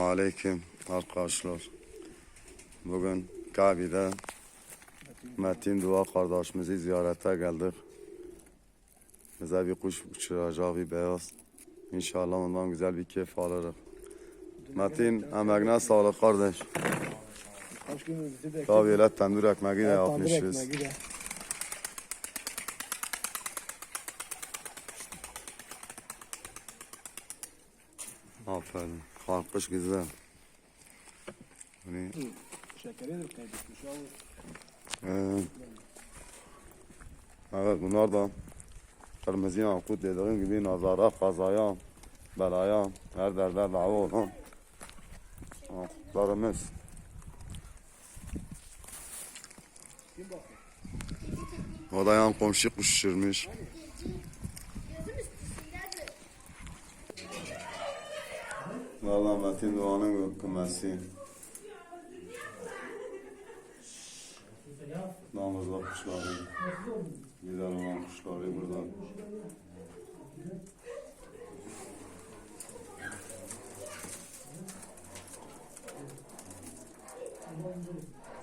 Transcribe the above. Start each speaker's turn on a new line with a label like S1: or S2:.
S1: Selamun Aleyküm arkadaşlar. Bugün Kabe'de Metin Dua kardeşimizi ziyarete geldik. Bize bir kuş uçuracak bir beyaz. İnşallah ondan güzel bir keyif alırız. Metin emeğine sağlık kardeş. Tabii öyle tendur ekmeği de
S2: tandır
S1: yapmışız. Aferin. Kalkmış güzel. Hani,
S2: Şekeri de kaybetmiş.
S1: Evet bunlar da kırmızı yakut dediğim gibi nazara, kazaya, belaya, her derde dava olan yakutlarımız. O da yan komşu kuş uçurmuş. Valla Metin duanın kıymeti. Namazlı kuşları. Güzel olan kuşları buradan. Thank you.